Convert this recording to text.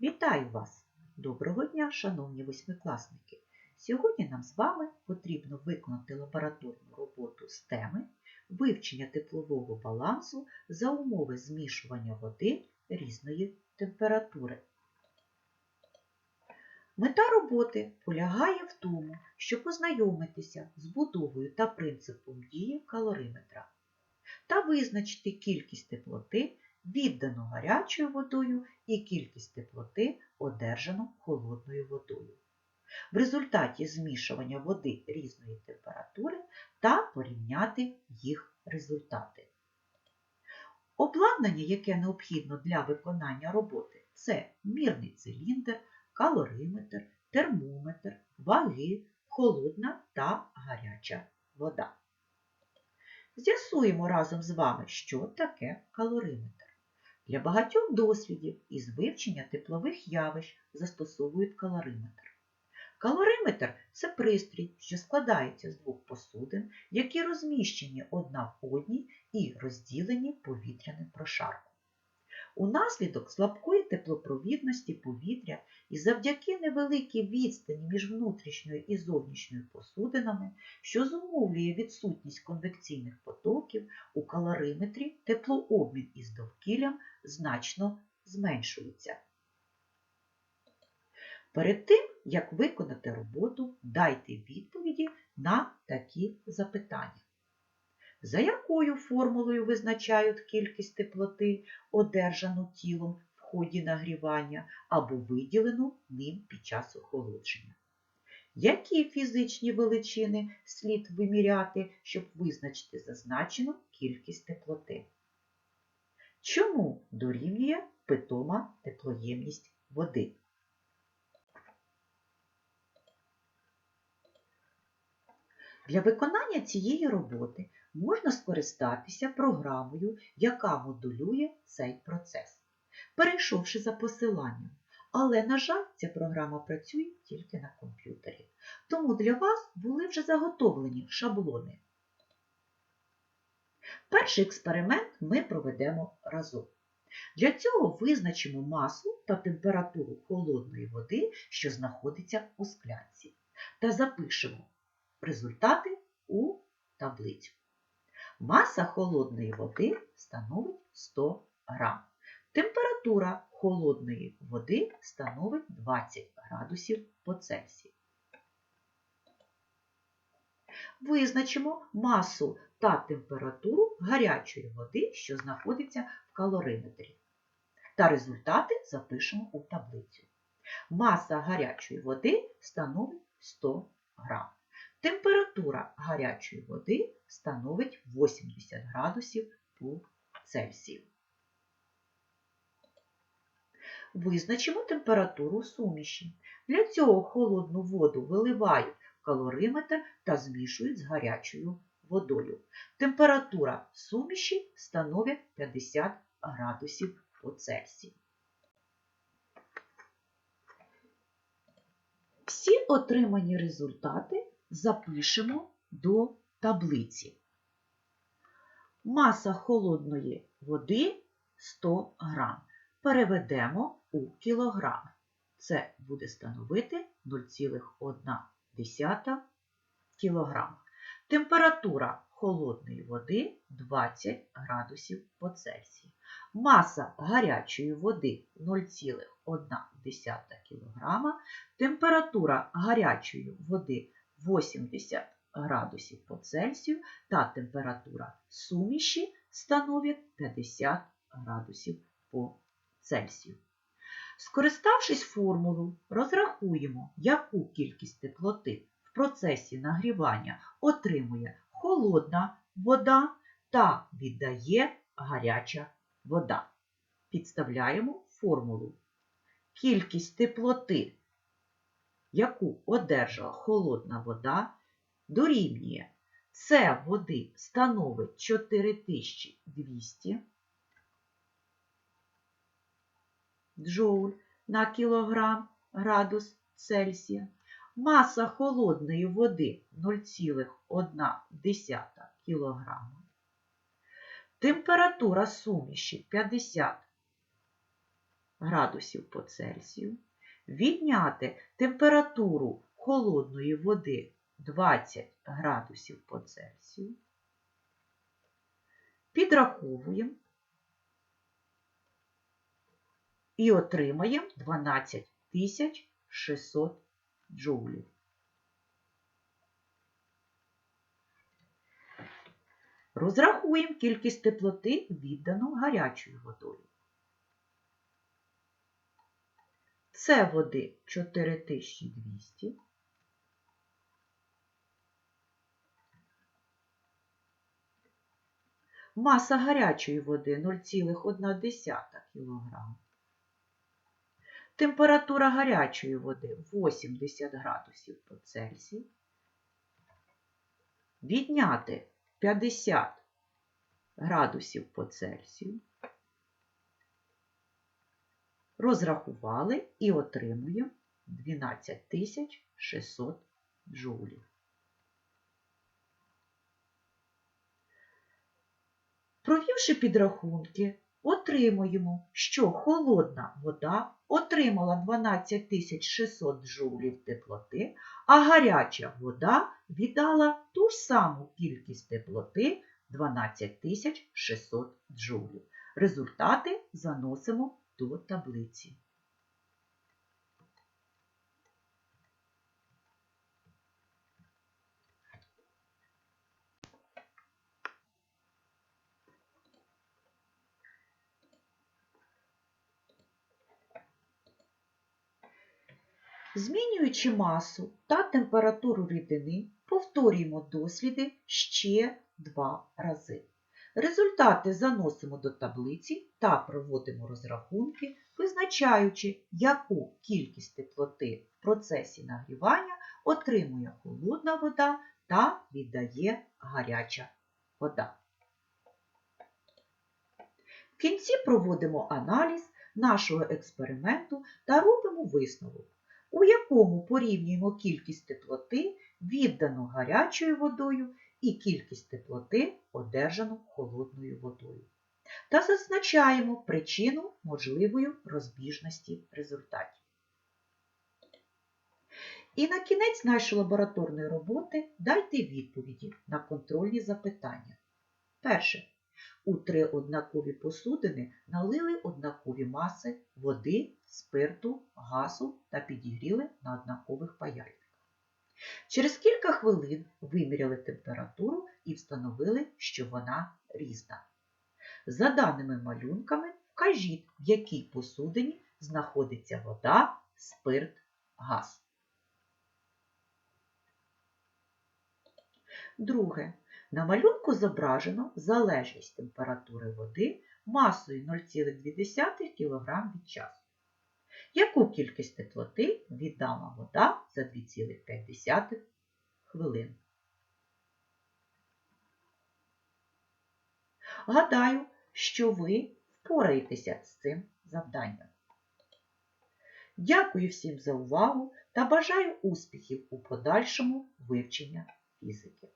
Вітаю вас! Доброго дня, шановні восьмикласники! Сьогодні нам з вами потрібно виконати лабораторну роботу з теми вивчення теплового балансу за умови змішування води різної температури. Мета роботи полягає в тому, щоб познайомитися з будовою та принципом дії калориметра та визначити кількість теплоти, віддану гарячою водою і кількість теплоти, одержану холодною водою. В результаті змішування води різної температури та порівняти їх результати. Обладнання, яке необхідно для виконання роботи, це мірний циліндр, калориметр, термометр, ваги, холодна та гаряча вода. З'ясуємо разом з вами, що таке калориметр. Для багатьох досвідів із вивчення теплових явищ застосовують калориметр. Калориметр це пристрій, що складається з двох посудин, які розміщені одна в одній і розділені повітряним прошарком. Унаслідок слабкої теплопровідності повітря і завдяки невеликій відстані між внутрішньою і зовнішньою посудинами, що зумовлює відсутність конвекційних потоків, у калориметрі теплообмін із довкіллям значно зменшується. Перед тим, як виконати роботу, дайте відповіді на такі запитання. За якою формулою визначають кількість теплоти, одержану тілом в ході нагрівання або виділену ним під час охолодження? Які фізичні величини слід виміряти, щоб визначити зазначену кількість теплоти? Чому дорівнює питома теплоємність води? Для виконання цієї роботи можна скористатися програмою, яка модулює цей процес, перейшовши за посиланням. Але, на жаль, ця програма працює тільки на комп'ютері. Тому для вас були вже заготовлені шаблони. Перший експеримент ми проведемо разом. Для цього визначимо масу та температуру холодної води, що знаходиться у склянці, та запишемо результати у таблицю. Маса холодної води становить 100 грам. Температура холодної води становить 20 градусів по Цельсію. Визначимо масу та температуру гарячої води, що знаходиться в калориметрі. Та результати запишемо у таблицю. Маса гарячої води становить 100 грам. Температура гарячої води становить 80 градусів по Цельсію. Визначимо температуру суміші. Для цього холодну воду виливають в калориметр та змішують з гарячою водою. Температура суміші становить 50 градусів по Цельсію. Всі отримані результати запишемо до таблиці. Маса холодної води 100 грам. Переведемо у кілограм. Це буде становити 0,1 кг. Температура холодної води 20 градусів по Цельсію. Маса гарячої води 0,1 кг. Температура гарячої води 80 градусів по Цельсію та температура суміші становить 50 градусів по Цельсію. Скориставшись формулою, розрахуємо, яку кількість теплоти в процесі нагрівання отримує холодна вода та віддає гаряча вода. Підставляємо формулу. Кількість теплоти яку одержала холодна вода, дорівнює С води становить 4200 джоуль на кілограм градус Цельсія. Маса холодної води 0,1 кг. Температура суміші 50 градусів по Цельсію, відняти температуру холодної води 20 градусів по Цельсію, підраховуємо і отримаємо 12 600 джоулів. Розрахуємо кількість теплоти, віддану гарячою водою. Це води 4200. Маса гарячої води 0,1 кг. Температура гарячої води 80 градусів по Цельсію. Відняти 50 градусів по Цельсію. Розрахували і отримуємо 12 600 джоулів. Провівши підрахунки, отримуємо, що холодна вода отримала 12 600 джоулів теплоти, а гаряча вода віддала ту ж саму кількість теплоти 12 600 джоулів. Результати заносимо до таблиці. Змінюючи масу та температуру рідини, повторюємо досліди ще два рази. Результати заносимо до таблиці та проводимо розрахунки, визначаючи, яку кількість теплоти в процесі нагрівання отримує холодна вода та віддає гаряча вода. В кінці проводимо аналіз нашого експерименту та робимо висновок, у якому порівнюємо кількість теплоти, віддану гарячою водою, і кількість теплоти, одержану холодною водою. Та зазначаємо причину можливої розбіжності результатів. І на кінець нашої лабораторної роботи дайте відповіді на контрольні запитання. Перше. У три однакові посудини налили однакові маси води, спирту, газу та підігріли на однакових паяльниках. Через кілька хвилин виміряли температуру і встановили, що вона різна. За даними малюнками, вкажіть, в якій посудині знаходиться вода, спирт, газ. Друге. На малюнку зображено залежність температури води масою 0,2 кг від часу. Яку кількість теплоти віддала вода за 2,5 хвилин? Гадаю, що ви впораєтеся з цим завданням. Дякую всім за увагу та бажаю успіхів у подальшому вивченні фізики.